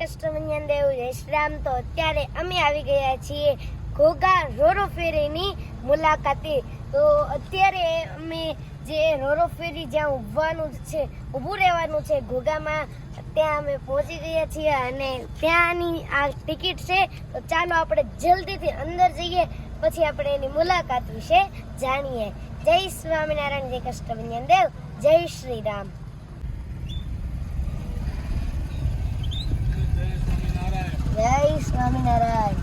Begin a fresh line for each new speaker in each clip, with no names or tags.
કૃષ્ણ દેવ જય શ્રી રામ. તો અત્યારે અમે આવી ગયા છીએ ઘોઘા રોરો ફેરીની મુલાકાતે. તો અત્યારે અમે જે રોરો ફેરી જ્યાં ઊભવાનું છે, ઊભું રહેવાનું છે ઘોઘામાં, ત્યાં અમે પહોંચી ગયા છીએ અને ત્યાંની આ ટિકિટ છે, તો ચાલો આપણે જલ્દીથી અંદર જઈએ, પછી આપણે એની મુલાકાત વિશે જાણીએ. જય સ્વામિનારાયણ, જય કૃષ્ણ દેવ જય શ્રી રામ જય સ્વામિનારાયણ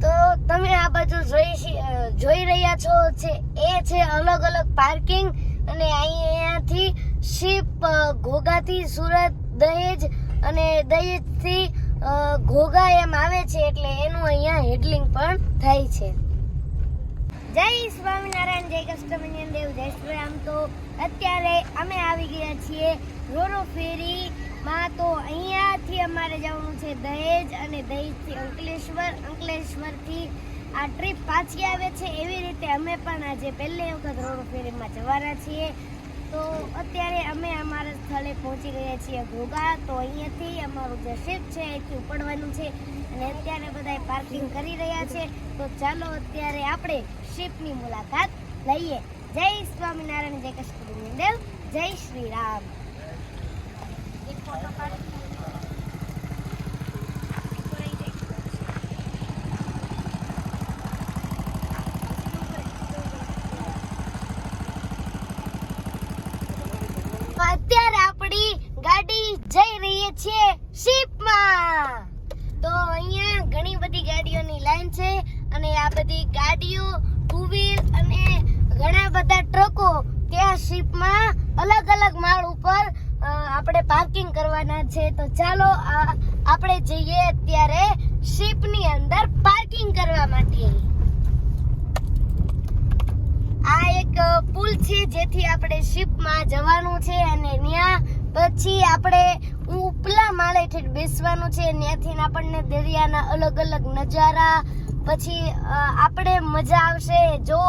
તો તમે આ બાજુ જોઈ જોઈ રહ્યા છો છે એ છે અલગ અલગ પાર્કિંગ અને અહીંયાથી શિપ ઘોઘાથી સુરત દહેજ અને દહેજથી ઘોઘા એમ આવે છે એટલે એનું અહીંયા હેડલિંગ પણ થાય છે. જય સ્વામિનારાયણ, જય કષ્ટમન્યન દેવ, જય શ્રી રામ. તો અત્યારે અમે આવી ગયા છીએ રોરો ફેરી માં. તો અહીંયાથી અમારે જવાનું છે દહેજ અને દહેજથી અંકલેશ્વર. અંકલેશ્વરથી આ ટ્રીપ પાછી આવે છે. એવી રીતે અમે પણ આજે પહેલી વખત રોરો ફેરીમાં જવાના છીએ. તો અત્યારે અમે અમારા સ્થળે પહોંચી ગયા છીએ ઘોઘા. તો અહીંયાથી અમારું જે શિપ છે, એથી ઉપડવાનું છે. અને અત્યારે બધા પાર્કિંગ કરી રહ્યા છે. તો ચાલો અત્યારે આપણે શિપની મુલાકાત લઈએ. જય સ્વામિનારાયણ, જય કૃષ્ણ દેવ જય શ્રી રામ. એક ફોટો પાડી અત્યારે આપણી ગાડી જઈ રહી છે શિપમાં તો અહીંયા ઘણી બધી ગાડીઓની લાઈન છે અને આ બધી ગાડીઓ ટુ વ્હીલ અને ઘણા બધા ટ્રકો ત્યાં શિપમાં અલગ અલગ માળ ઉપર આપણે પાર્કિંગ કરવાના છે. તો ચાલો આપણે જઈએ અત્યારે શિપની અંદર પાર્કિંગ કરવા માટે. આ એક પુલ છે જેથી આપણે શિપમાં જવાનું છે અને ત્યાં પછી આપણે ઉપલા માળે ઠેઠ બેસવાનું છે. ત્યાંથી આપણને દરિયાના અલગ અલગ નજારા પછી આપણે મજા આવશે. જો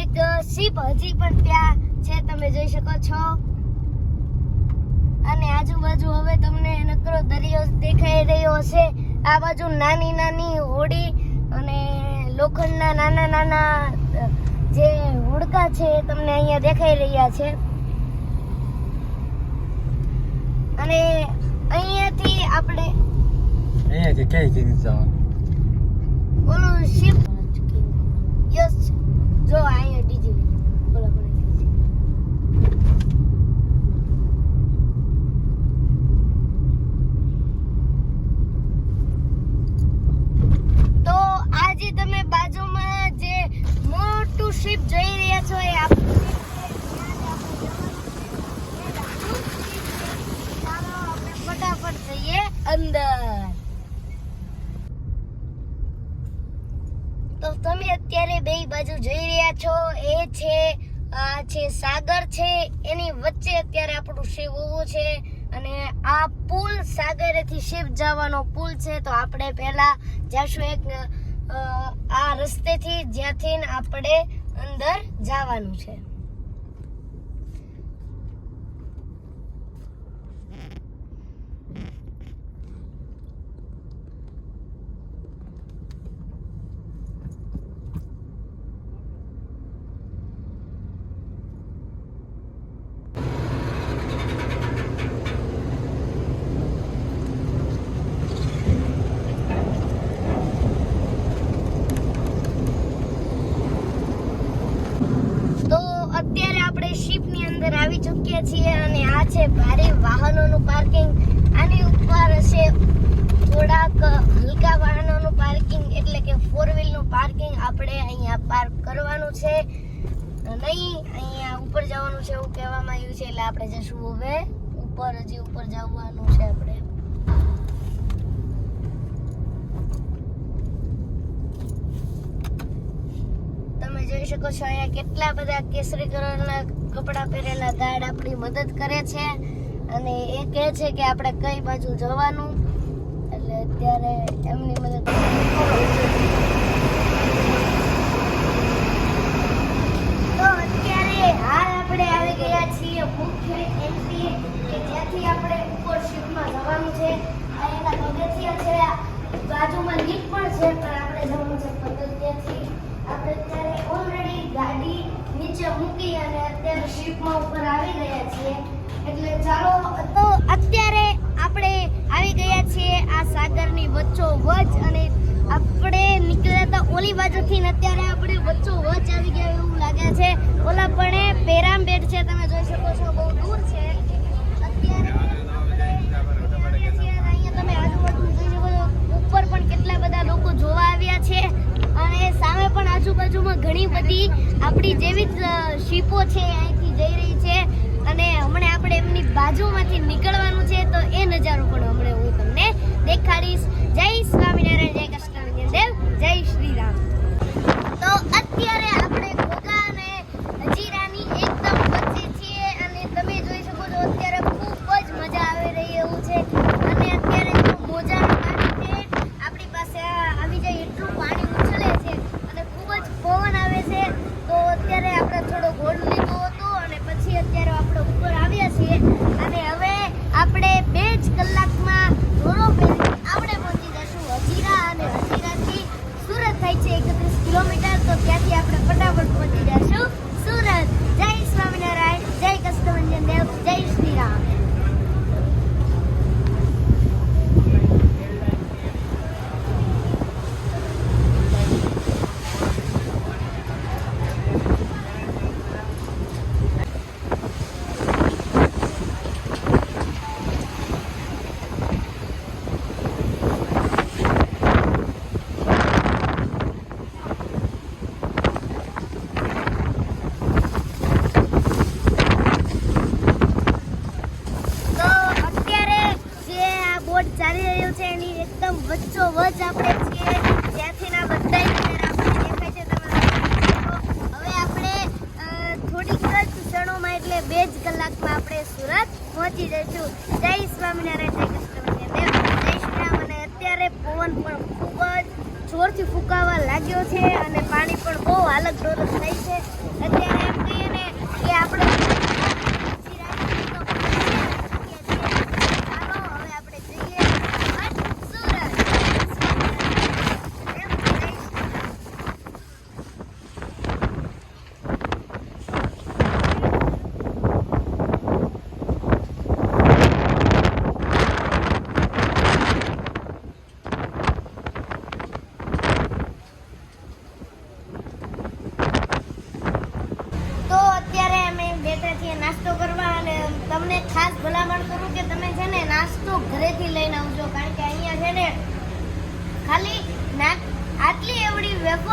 એક શિપ હજી પણ ત્યાં છે, તમે જોઈ શકો છો. અને આજુબાજુ હવે તમને નકરો દરિયો દેખાઈ રહ્યો હશે. આ બાજુ નાની નાની હોડી અને લોખંડના નાના નાના જે હોડકા છે તમને અહીંયા દેખાઈ રહ્યા છે. અને અહીંયાથી આપણે
અહીંયાથી કઈ જઈને જવાનું
તો આજે તમે બાજુમાં જે મોટું શિપ જોઈ રહ્યા છો એ ફટાફટ જઈએ અંદર તો તમે અત્યારે બે બાજુ જોઈ રહ્યા છો, એ છે, આ છે સાગર છે, એની વચ્ચે અત્યારે આપણું શિવ ઉભું છે અને આ પુલ સાગરેથી શિવ જવાનો પુલ છે, તો આપણે પહેલા જશું એક આ રસ્તેથી જ્યાંથી આપણે અંદર જવાનું છે તો અત્યારે આપણે શિપની અંદર આવી ચૂક્યા છીએ અને આ છે ભારે વાહનોનું પાર્કિંગ આની ઉપર હશે થોડાક હલકા વાહનોનું પાર્કિંગ એટલે કે ફોરનું પાર્કિંગ આપણે અહીંયા પાર્ક કરવાનું છે નહીં અહીંયા ઉપર છે, એવું કહેવામાં આવ્યું છે, એટલે આપણે જશું હવે. ઉપર, હજી ઉપર જવાનું છે આપણે. તમે જોઈ શકો છો, અહીંયા કેટલા બધા કેસરી કલરના કપડાં પહેરેલા ગાર્ડ આપણી મદદ કરે છે. અને એ કહે છે કે આપણે કઈ બાજુ જવાનું. એટલે અત્યારે એમની મદદ તો અત્યારે હાલ આપણે આવી ગયા છીએ મુખ્ય એમપી કે જ્યાંથી આપણે ઉપર શિફ્ટમાં જવાનું છે. એના પગથિયા છે બાજુમાં લીફ્ટ પણ છે, પણ આપણે જવાનું છે પગથિયાથી. આપણે અત્યારે ઓલરેડી ગાડી નીચે મૂકી અને અત્યારે શિફ્ટમાં ઉપર આવી ગયા છીએ. એટલે ચાલો, તો અત્યારે આપણે આવી ગયા છીએ આ સાગરની વચ્ચો વચ અને આપણે નીકળ્યા હતા ઓલી બાજુથી અત્યારે આપણે વચ્ચો વચ આવી ગયા એવું લાગે છે. ઓલા પણ તમે જોઈ શકો છો બહુ દૂર છે. અત્યારે તમે આજુબાજુ જોઈ ઉપર પણ કેટલા બધા લોકો જોવા આવ્યા છે અને સામે પણ આજુબાજુમાં ઘણી બધી આપણી જેવી જ શીપો છે અહીંથી જઈ રહી છે અને હમણાં આપણે એમની બાજુમાંથી નીકળવાનું છે તો એ નજારો પણ હમણાં હું તમને દેખાડીશ જય સ્વામિનારાયણ જય કૃષ્ણ દેવ જય શ્રી રામ તો અત્યારે આપણે ઘોઘા અને હજીરાની એકદમ વચ્ચે છીએ અને તમે જોઈ શકો છો અત્યારે ખૂબ જ મજા આવી રહી એવું છે અને અત્યારે જો મોજાનું પાણી છે આપણી પાસે આ આવી જાય એટલું પાણી ઉછળે છે અને ખૂબ જ પવન આવે છે તો અત્યારે આપણે થોડો ગોળ લીધો હતો અને પછી અત્યારે આપણે ઉપર આવ્યા છીએ અને હવે આપણે બે જ કલાકમાં ધોરો ફેરી આપણે પહોંચી જશું હજીરા અને હજીરાથી સુરત થાય છે એકત્રીસ કિલોમીટર તો ત્યાંથી આપણે ફટાફટ પહોંચી જશું સુરત જય સ્વામિનારાયણ જય કષ્ટભંજન દેવ જય શ્રી રામ તો અત્યારે જે આ બોટ ચાલી રહ્યું છે એની એકદમ વચ્ચો વચ આપણે છીએ જ્યાંથી ના બધા આપણને દેખાય છે તમે હવે આપણે અ, થોડીક જ ક્ષણોમાં એટલે બે જ કલાકમાં સુરત પહોંચી જઈશું જય સ્વામિનારાયણ, જય કૃષ્ણ જય શ્રી અને અત્યારે પવન પણ ખૂબ જ જોરથી ફૂંકાવા લાગ્યો છે અને પાણી પણ બહુ અલગ ડોલક થઈ છે. અત્યારે એમ કહીએ ને કે આપણે ચાલો હવે આપણે જઈએ હટ સુરત એમ જઈશું. તો અત્યારે અમે બેઠા છીએ નાસ્તો કરવા અને તમને ખાસ ભલામણ કરું કે તમે છે ને નાસ્તો ઘરેથી લઈને આવજો કારણ કે અહીંયા છે ને ખાલી ના આટલી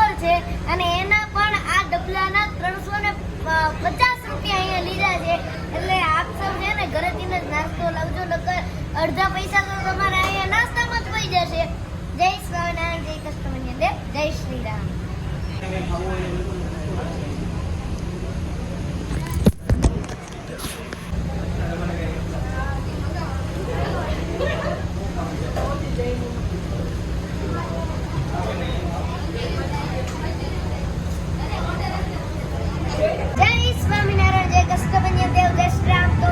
એવડી છે અને એના પણ આ ડબલાના ત્રણસો ને પચાસ રૂપિયા અહીંયા લીધા છે. એટલે આપ સૌ છે ને ઘરેથી જ નાસ્તો લાવજો, નકર અડધા પૈસા તો તમારે અહીંયા નાસ્તામાં જ પડી જશે. જય સ્વામિનારાયણ, જય કૃષ્ણ દેવ જય શ્રી રામ જય સ્વામિનારાયણ જય કષ્ટભંજન દેવ જય શ્રી રામ તો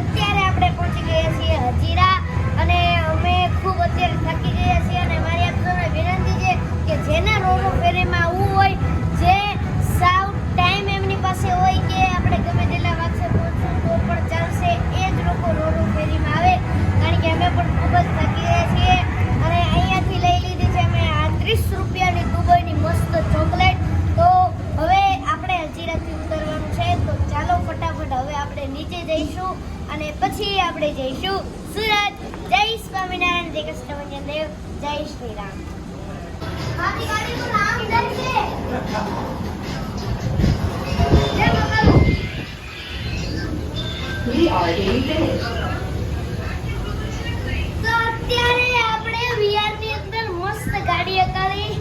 અત્યારે આપણે પહોંચી ગયા છીએ હજીરા અને અમે ખૂબ અત્યારે થાકી ગયા છીએ અને મારી આપ સૌને વિનંતી છે કે જેને રોરો ફેરીમાં આવવું હોય જે સાવ ટાઈમ એમની પાસે હોય કે આપણે ગમે તેટલા વાગશે પહોંચશું તો પણ ચાલશે એ જ લોકો રોરો ફેરીમાં આવે કારણ કે અમે પણ ખૂબ જ થાકી ગયા છીએ અને અહીંયાથી લઈ લીધી છે અમે આ ત્રીસ રૂપિયાની દુબઈની મસ્ત ચોકલેટ તો હવે આપણે હજીરાથી ઉતરવાનું છે તો ચાલો ફટાફટ હવે આપણે નીચે જઈશું અને પછી આપણે જઈશું સુરત જય ગાડી હકાવી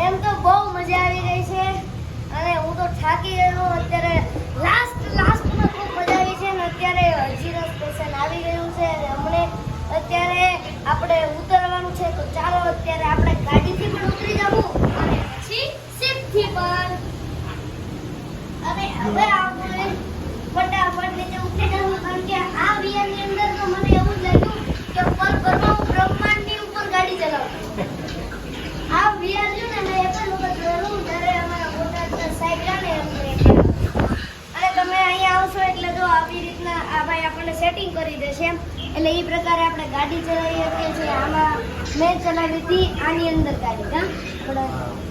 એમ તો બહુ મજા આવી ગઈ છે અને હું તો થાકી ગયો અત્યારે લાસ્ટ મજા આવી છે અને અત્યારે હજીરા સ્ટેશન આવી ગયું છે અને અત્યારે આપણે ઉતરવાનું છે તો ચાલો અત્યારે આપણે ગાડીથી પણ ઉતરી જવું અને પછી સીપથી પણ. અને હવે આપણે ફટાફટ રીતે ઉતરી જવું કારણ કે આ વિયરની અંદર તો મને એવું જ લાગ્યું કે પર પરમા બ્રહ્માંડની ઉપર ગાડી ચલાવું. આ વિયર જો ને, મેં એ પણ વખત જોયેલું જ્યારે અમારા બોટાદના સાયકલને અને તમે અહીંયા આવશો એટલે જો આવી રીતના આ ભાઈ આપણને સેટિંગ કરી દેશે એમ. એટલે એ પ્રકારે આપણે ગાડી ચલાવી શકીએ છીએ. આમાં મેં ચલાવી હતી આની અંદર ગાડી, હા?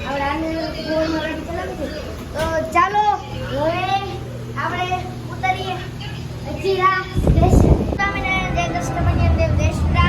આપણે આની અંદર ગાડી ચલાવી હતી. તો ચાલો, હવે આપણે ઉતરીએ. હજીરા દેશ સ્વામિનારાયણ દેવ કૃષ્ણ દેવ દેશરામ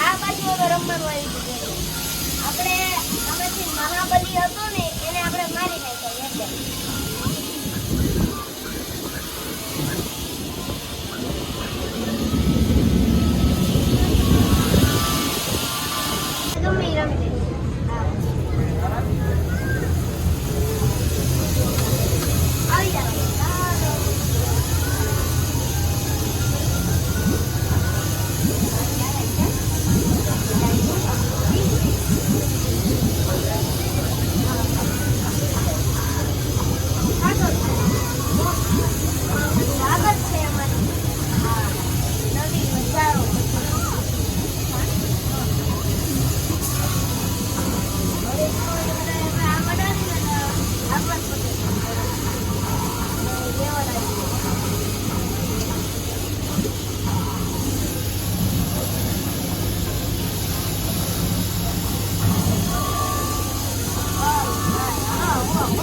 આ
બાજુ
હવે રમવાનું આવી ગયું આપણે આમાંથી મહાબલી હતો ને, એને આપણે મારી નાખ્યો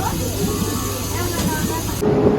Thank you.